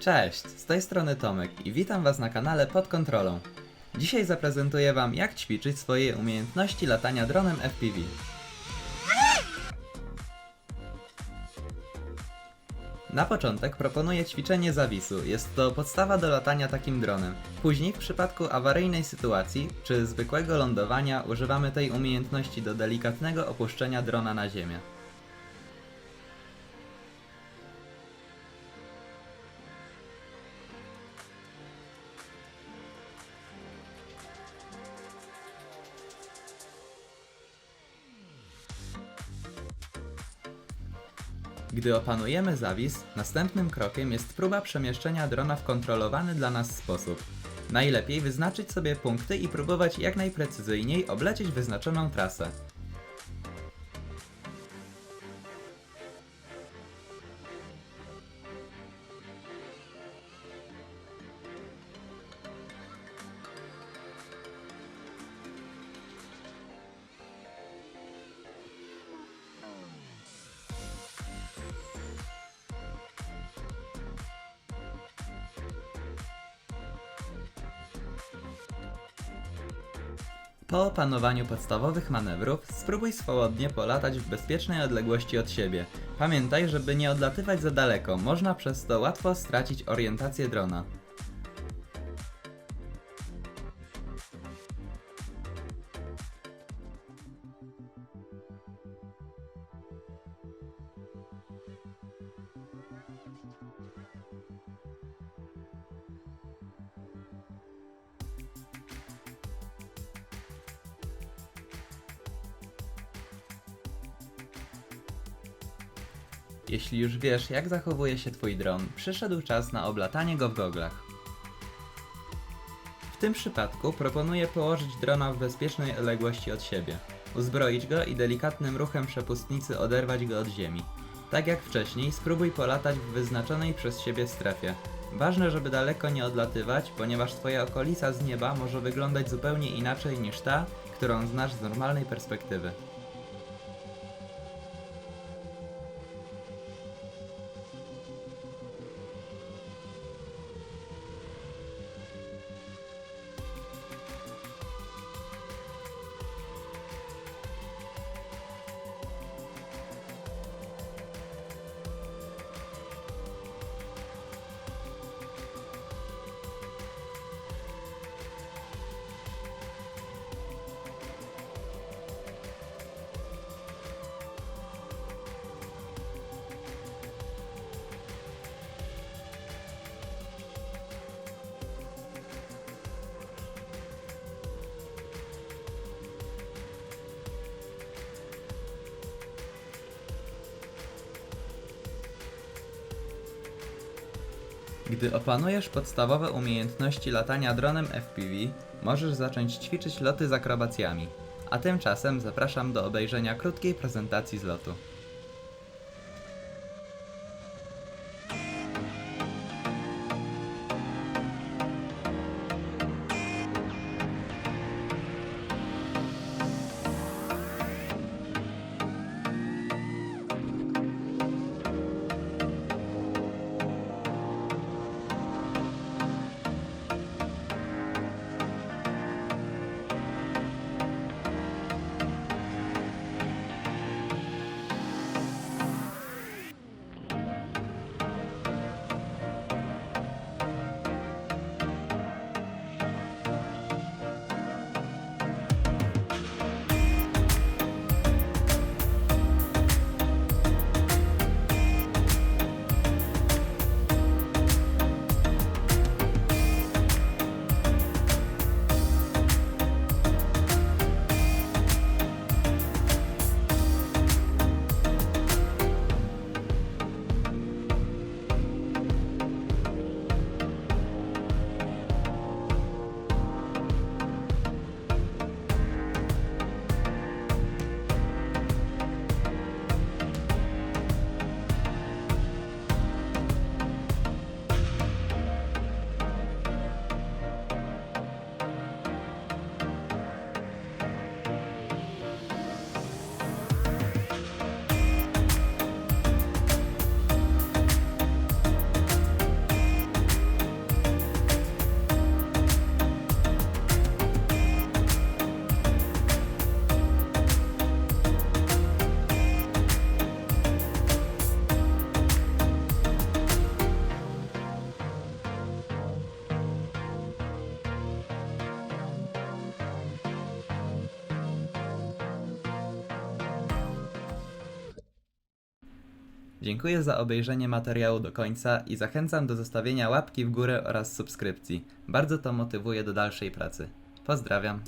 Cześć, z tej strony Tomek i witam Was na kanale Pod Kontrolą. Dzisiaj zaprezentuję Wam jak ćwiczyć swoje umiejętności latania dronem FPV. Na początek proponuję ćwiczenie zawisu. Jest to podstawa do latania takim dronem. Później w przypadku awaryjnej sytuacji czy zwykłego lądowania używamy tej umiejętności do delikatnego opuszczenia drona na ziemię. Gdy opanujemy zawis, następnym krokiem jest próba przemieszczenia drona w kontrolowany dla nas sposób. Najlepiej wyznaczyć sobie punkty i próbować jak najprecyzyjniej oblecieć wyznaczoną trasę. Po opanowaniu podstawowych manewrów, spróbuj swobodnie polatać w bezpiecznej odległości od siebie. Pamiętaj, żeby nie odlatywać za daleko, można przez to łatwo stracić orientację drona. Jeśli już wiesz, jak zachowuje się Twój dron, przyszedł czas na oblatanie go w goglach. W tym przypadku proponuję położyć drona w bezpiecznej odległości od siebie, uzbroić go i delikatnym ruchem przepustnicy oderwać go od ziemi. Tak jak wcześniej, spróbuj polatać w wyznaczonej przez siebie strefie. Ważne, żeby daleko nie odlatywać, ponieważ Twoja okolica z nieba może wyglądać zupełnie inaczej niż ta, którą znasz z normalnej perspektywy. Gdy opanujesz podstawowe umiejętności latania dronem FPV, możesz zacząć ćwiczyć loty z akrobacjami. A tymczasem zapraszam do obejrzenia krótkiej prezentacji z lotu. Dziękuję za obejrzenie materiału do końca i zachęcam do zostawienia łapki w górę oraz subskrypcji. Bardzo to motywuje do dalszej pracy. Pozdrawiam.